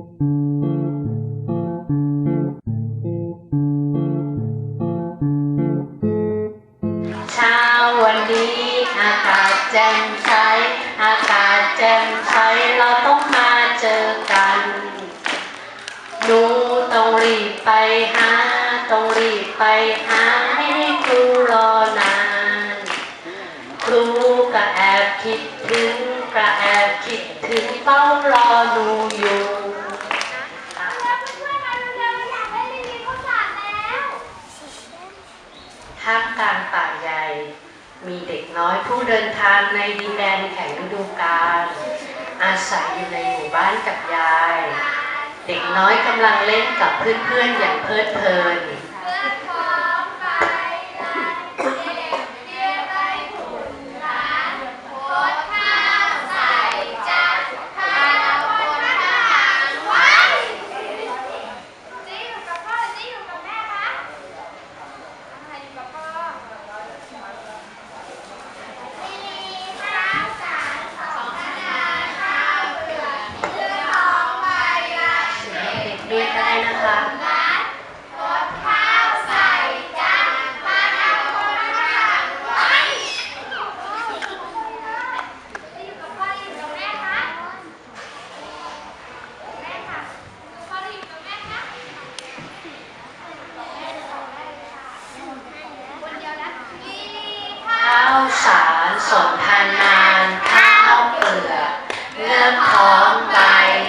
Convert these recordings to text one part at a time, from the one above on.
เช้าวันนี้อากาศแจ่มใส อากาศแจ่มใส เราต้องมาเจอกัน หนูต้องรีบไปหา ต้องรีบไปหา ไม่ให้ครูรอนาน ครูก็แอบคิดถึงก็แอบคิดถึงเฝ้ารอหนูอยู่ ท่ามกลางป่าใหญ่ มีเด็กน้อยผู้เดินทางในดินแดนแห่งฤดูกาลอาศัยอยู่ในหมู่บ้านกับยาย เด็กน้อยกำลังเล่นกับเพื่อนๆอย่างเพลิดเพลิน ก็ได้นะคะ ข้าวสารสนทานานข้าวเปลือกเลือกท้องใบ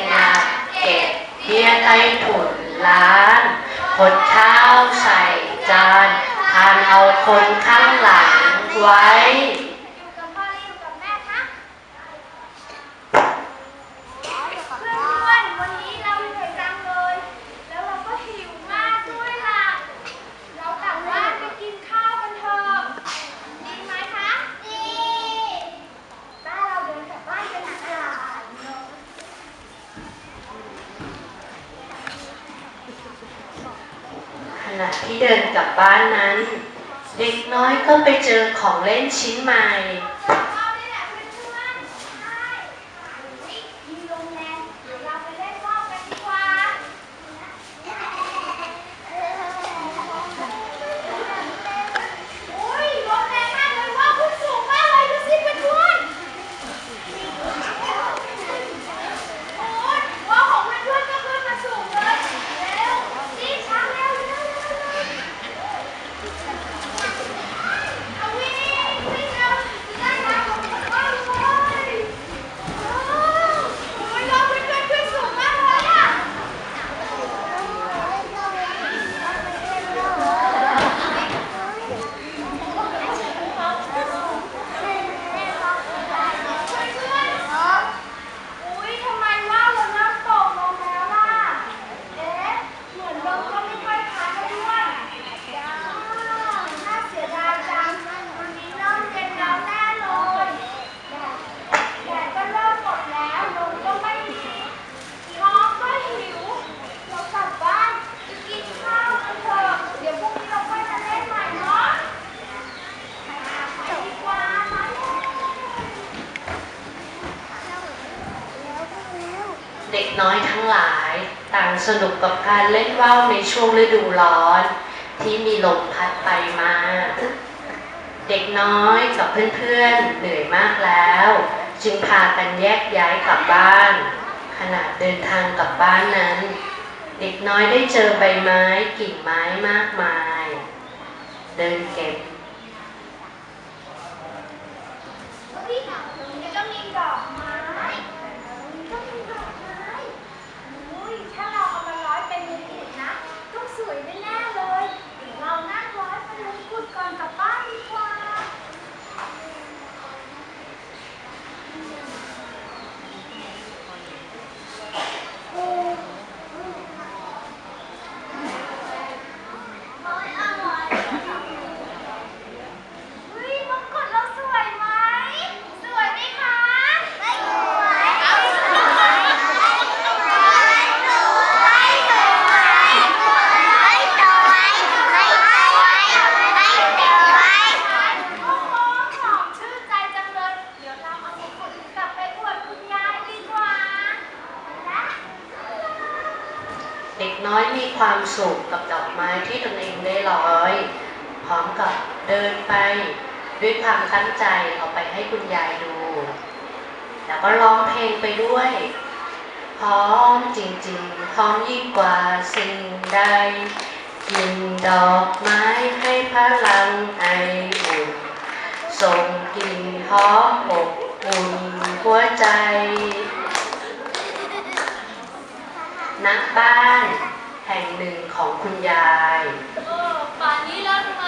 หนักเก็บเบี้ยใต้ถุนร้านขดข้าวใส่จานทานเอาคนข้างห ลังไว้ วันนี้เราเหนื่อยจังเลย แล้วเราก็หิวมากด้วยล่ะ เรากลับบ้านไปกินข้าวกันเถอะดีไหมคะ ดีบ้านเราเดินกลับบ้านกันนะคะ ขณะที่เดินกลับบ้านนั้น เด็ก น้อยก็ไปเจอของเล่นชิ้นใหม่ เอานี่แหละเพื่อนๆใช่อุ๊ยมีโรงแรมเดี๋ยวเราไปเล่นรอบกันดีกว่า อุ้ยรถแรงมากเลยว่าขึ้นสูงมากเลยดูสิเพื่อนๆโอ้ยว่าของเพื่อนๆก็ขึ้นมาสูงเลยเร็วนี่ช้างเร็วเร็วเร็วเร็วเอาวิ่งวิ่งเร็วจะได้มาของเพื่อนๆเลยโอ้ยรถเพื่อนๆขึ้นสูงมากเลยอะ อุ๊ยทำไมว่าวเราเริ่มตกลงแล้วล่ะ เอ๊ะ เหมือนลมก็ไม่ค่อยพัดแล้วด้วยอ้าวน่าเสียดายจังวันนี้เริ่มเย็นแล้วแน่เลยแดดแดดก็เริ่มหมดแล้วลมก็ไม่มีท้องก็หิว เรากลับบ้านไปกินข้าวกันเถอะเดี๋ยวพรุ่งนี้เราค่อยมาเล่นใหม่เนาะไปดีกว่าไป เด็กน้อยทั้งหลาย ต่างสนุกกับการเล่นว่าวในช่วงฤดูร้อน ที่มีลมพัดไปมา เด็กน้อยกับเพื่อนๆเหนื่อยมากแล้ว จึงพากันแยกย้ายกลับบ้าน ขณะเดินทางกลับบ้านนั้น เด็กน้อยได้เจอใบไม้กิ่งไม้มากมาย เดินเก็บพี่ถามตรงนี้ก็มีดอก เด็กน้อยมีความสุขกับดอกไม้ที่ตนเองได้ร้อย พร้อมกับเดินไป ด้วยความตั้งใจเอาไปให้คุณยายดู แล้วก็ร้องเพลงไปด้วยพร้อมจริงๆพร้อมยิ่งกว่าสิ่งใดกินดอกไม้ให้พลังไออุ่นส่งกลิ่นหอมอบอุ่นหัวใจ ณบ้านแห่งหนึ่งของคุณยายป่านนี้แล้วทำไม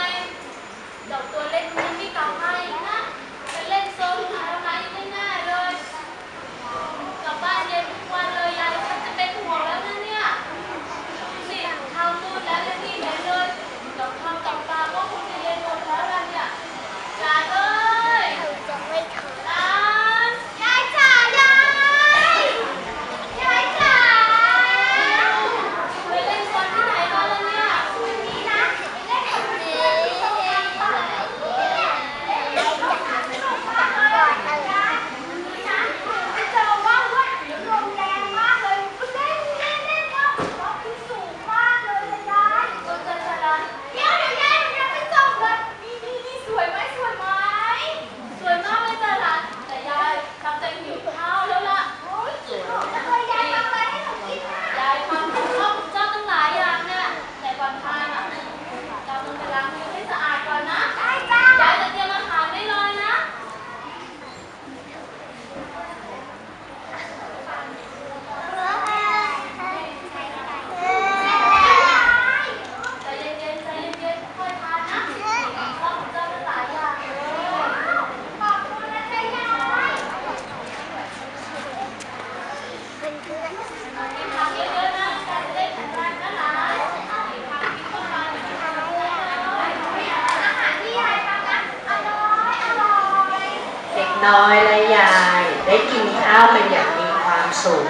แล้าเป็นอย่างมีความสุข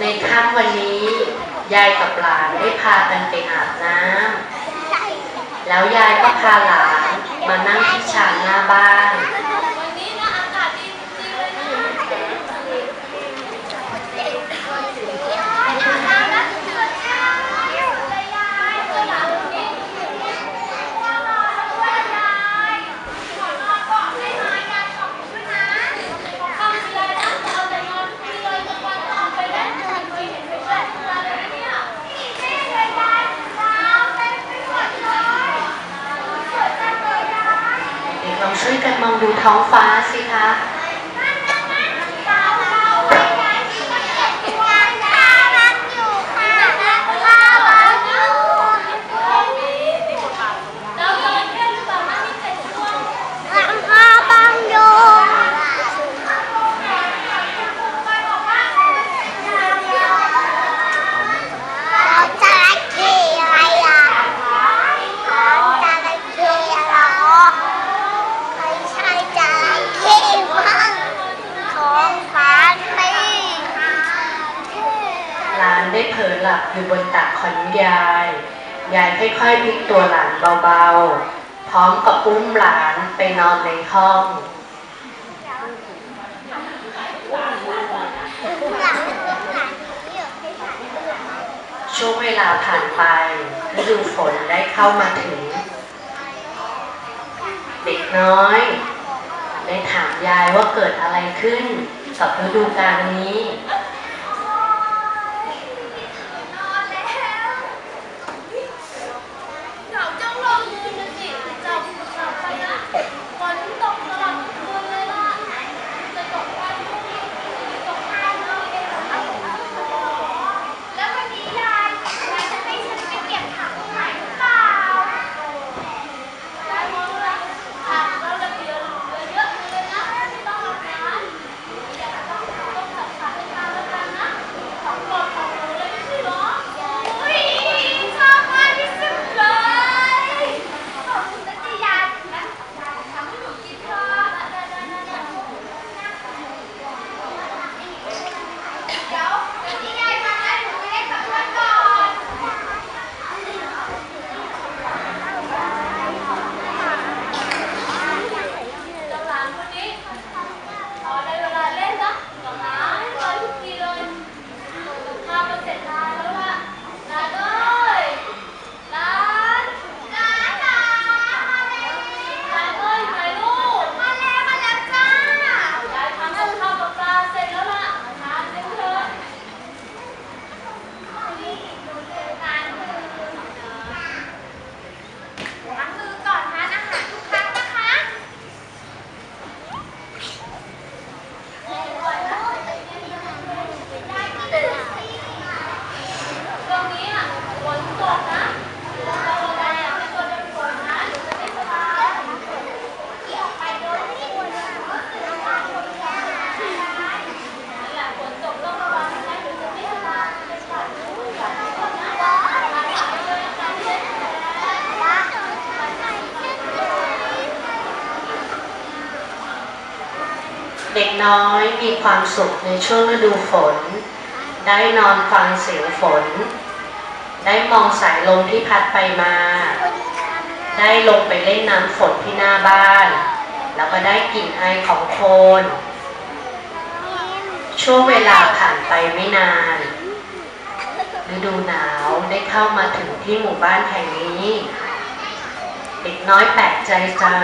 ในค่ำวันนี้ ยายกับหลานได้พากันไปอาบน้ำแล้วยายก็พาหลานมานั่งที่ชานหน้าบ้าน วยกันมองดูท้องฟ้าสิคะ อยู่บนตักของยาย ยายค่อยๆพลิกตัวหลานเบาๆ พร้อมกับอุ้มหลานไปนอนในห้องช่วงเวลาผ่านไปฤดูฝนได้เข้ามาถึง เด็กน้อย ได้ถามยายว่าเกิดอะไรขึ้น กับฤดูกาลนี้ ความสุขในช่วงฤดูฝน ได้นอนฟังเสียงฝน ได้มองสายลมที่พัดไปมา ได้ลงไปเล่นน้ำฝนที่หน้าบ้าน แล้วก็ได้กลิ่นไอของโคลนช่วงเวลาผ่านไปไม่นานฤดูหนาวได้เข้ามาถึงที่หมู่บ้านแห่งนี้เด็กน้อยแปลกใจจัง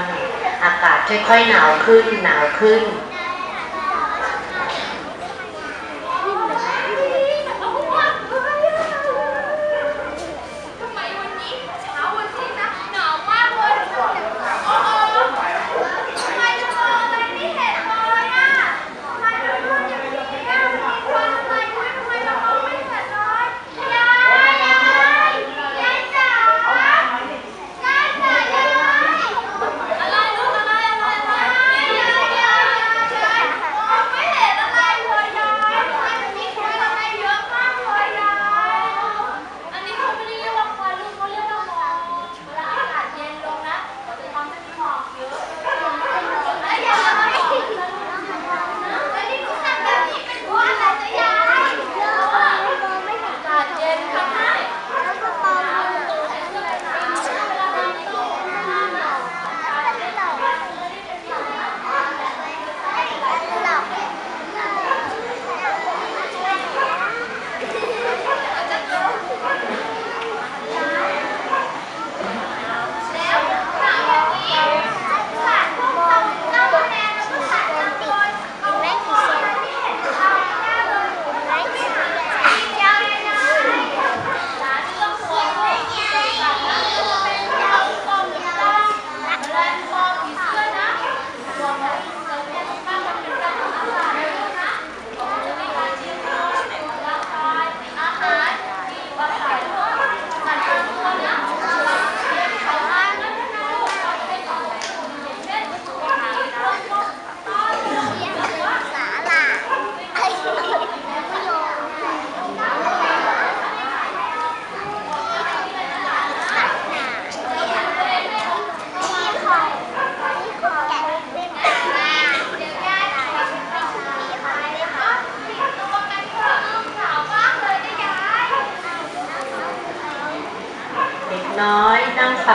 อากาศค่อยๆหนาวขึ้นหนาวขึ้น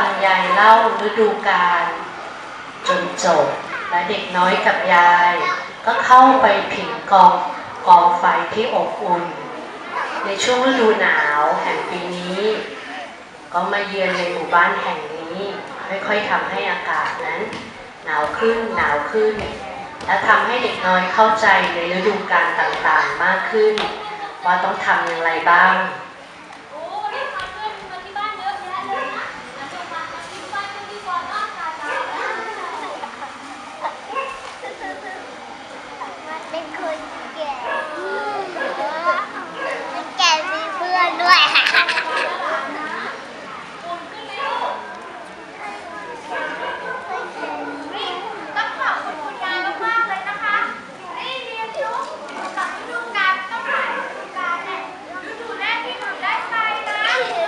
นั่งฟังยายเล่าฤดูกาลจนจบ และเด็กน้อยกับยาย ก็เข้าไปผิงกองกองไฟที่อบอุ่น ในช่วงฤดูหนาวแห่งปีนี้ ก็มาเยือนในหมู่บ้านแห่งนี้ค่อยๆทำให้อากาศนั้น หนาวขึ้นหนาวขึ้น และทำให้เด็กน้อยเข้าใจในฤดูกาลต่างๆมากขึ้น ว่าต้องทำอย่างไรบ้าง โอ้นี่พาเพื่อนมาที่บ้านเยอะแยะเลยนะงั้นเรามาที่บ้านกันดีกว่าเนอะตาตา เป็นคนแก่คนแก่มีเพื่อนด้วย อุ่นขึ้นไหมลูกนี่ต้องขอบคุณคุณยายมากๆเลยนะคะนี่เรียนรู้กับฤดูกาลต้องผ่านฤดูกาลเนี่ยฤดูแรกที่หนูได้ไปนะคือ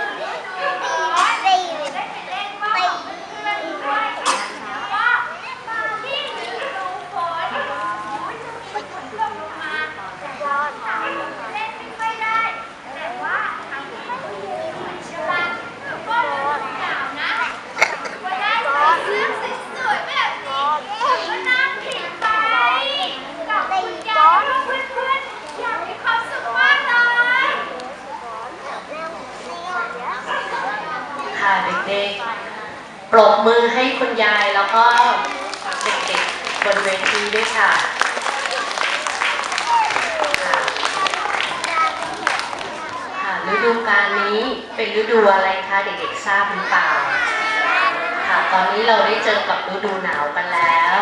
ฤดูร้อนได้ไปเล่นว่าวกับเพื่อนๆด้วยแล้วก็มาที่ฤดูฝนโอ้ยจะมีฝนตกลงมาแต่ร้อนทำให้หนูเล่นไม่ค่อยได้ แต่ว่าทำให้หนูเหมือนฉลาดแล้วก็ฤดูหนาวนะว่าได้ใส่เสื้อสวยๆแบบนี้ก็นั่งผิงไปกับคุณยายแล้วก็เพื่อนๆอยากมีความสุขมากเลย ค่ะเด็กๆ ปรบมือให้คุณยาย แล้วก็เด็กๆบนเวทีด้วยค่ะค่ะฤดูกาลนี้เป็นฤดูอะไรคะเด็กๆทราบหรือเปล่าค่ะตอนนี้เราได้เจอกับฤดูหนาวกันแล้ว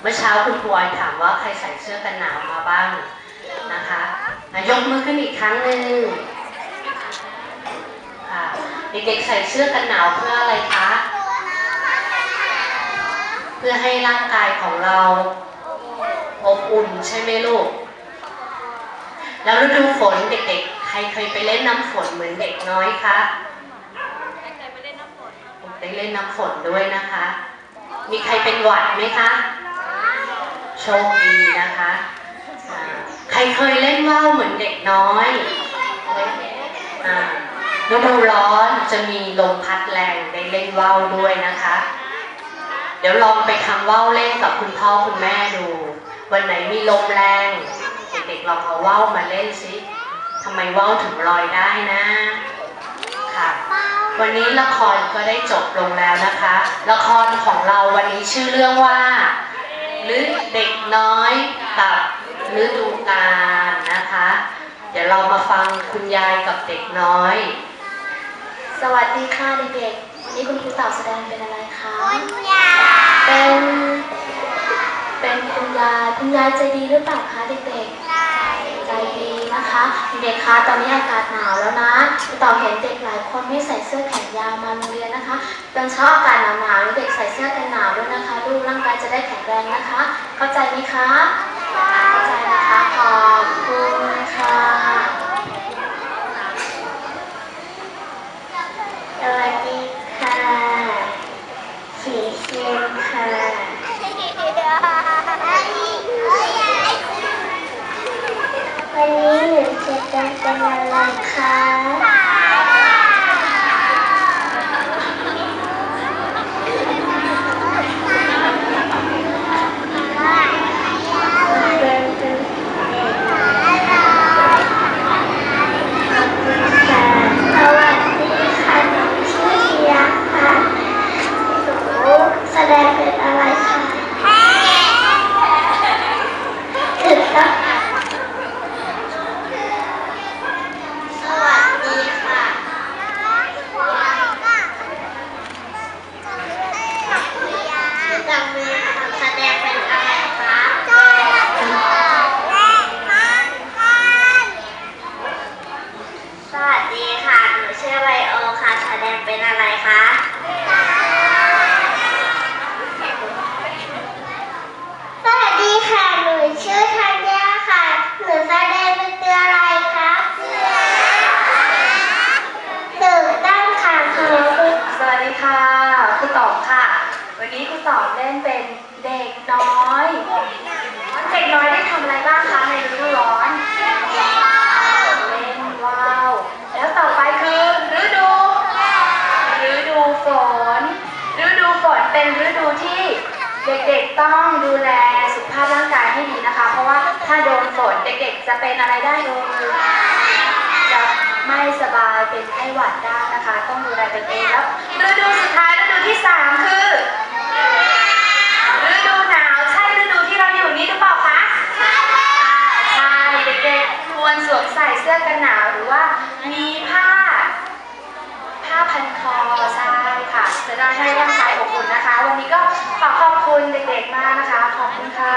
เมื่อเช้าคุณครูออยถามว่าใครใส่เสื้อกันหนาวมาบ้างนะคะยกมือขึ้นอีกครั้งหนึ่งค่ะเด็กๆใส่เสื้อกันหนาวเพื่ออะไรคะ พื่อให้ร่างกายของเราอบอุ่นใช่ไหมลูก แล้วฤดูฝนเด็กๆ ใครเคยไปเล่นน้ำฝนเหมือนเด็กน้อยคะได้เล่นน้ำฝนด้วยนะคะ มีใครเป็นหวัดไหมคะ โชคดีนะคะอ่าใครเคยเล่นว่าวเหมือนเด็กน้อยอ่าฤดูร้อนจะมีลมพัดแรงได้เล่นว่าวด้วยนะคะเดี๋ยวลองไปทำว่าวเล่นกับคุณพ่อคุณแม่ดู วันไหนมีลมแรงเด็กๆลองเอาว่าวมาเล่นสิทำไมว่าวถึงลอยได้นะ ค่ะ วันนี้ละครก็ได้จบลงแล้วนะคะ ละครของเราวันนี้ชื่อเรื่องว่าฤเด็กน้อยกับฤดูกาลนะคะ เดี๋ยวเรามาฟังคุณยายกับเด็กน้อย สวัสดีค่ะเด็กๆ วันนี้คุณครูเต่าแสดงเป็นอะไรคะคุณยายเป็น เป็นคุณยาย คุณยายใจดีหรือเปล่าคะเด็กๆ ใจดีนะคะ เด็กๆคะตอนนี้อากาศหนาวแล้วนะครูเต่าเห็นเด็กหลายคนไม่ใส่เสื้อแขนยาวมาโรงเรียนนะคะตอนเช้าอากาศหนาวๆเด็กใส่เสื้อกันหนาวด้วยนะคะลูกร่างกายจะได้แข็งแรงนะคะ เข้าใจไหมคะ เข้าใจนะคะขอบคุณค่ะสวัสดีค่ะ สีเชียนค่ะวันนี้หนูจะเป็นเป็นอะไรคะเป็นเป็นเด็กค่ะสวัสดีค่ะหนูชื่อเชียร์ค่ะหนูแสดงเป็นอะไรคะถึงต้องสวัสดีค่ะจังมีแสดงเป็นอะไรคะสวัสดีค่ะ หนูชื่อไบโอค่ะ แสดงเป็นอะไรคะ สวัสดีค่ะ หนูชื่อธัญญาค่ะ หนูแสดงเป็นตัวอะไรคะถูกต้องค่ะขอบคุณ สวัสดีค่ะครูตอบค่ะ วันนี้ครูตอบเล่นเป็นเด็กน้อย เด็กน้อยได้ทำอะไรบ้างคะในฤดูร้อน เล่นว่าว แล้วต่อไปคือฤดูฤดูฝน ฤดูฝนเป็นฤดูที่ เด็กๆต้องดูแลสุขภาพร่างกายให้ดีนะคะ เพราะว่าถ้าโดนฝนเด็กๆ จะเป็นอะไรได้เอ่ยจะไม่สบายเป็นไข้หวัดได้นะคะ ต้องดูแลตัวเองแล้วฤดูสุดท้ายฤดูที่สามคือฤดูหนาวใช่ฤดูที่เราอยู่นี้หรือเปล่าคะใช่เด็กๆควรสวมใส่เสื้อกันหนาวหรือว่ามีผ้า ผ้าพันคอใช่ ค่ะจะได้ให้ร่างกายอบอุ่นนะคะ วันนี้ก็ขอขอบคุณเด็กๆมากนะคะ ขอบคุณค่ะ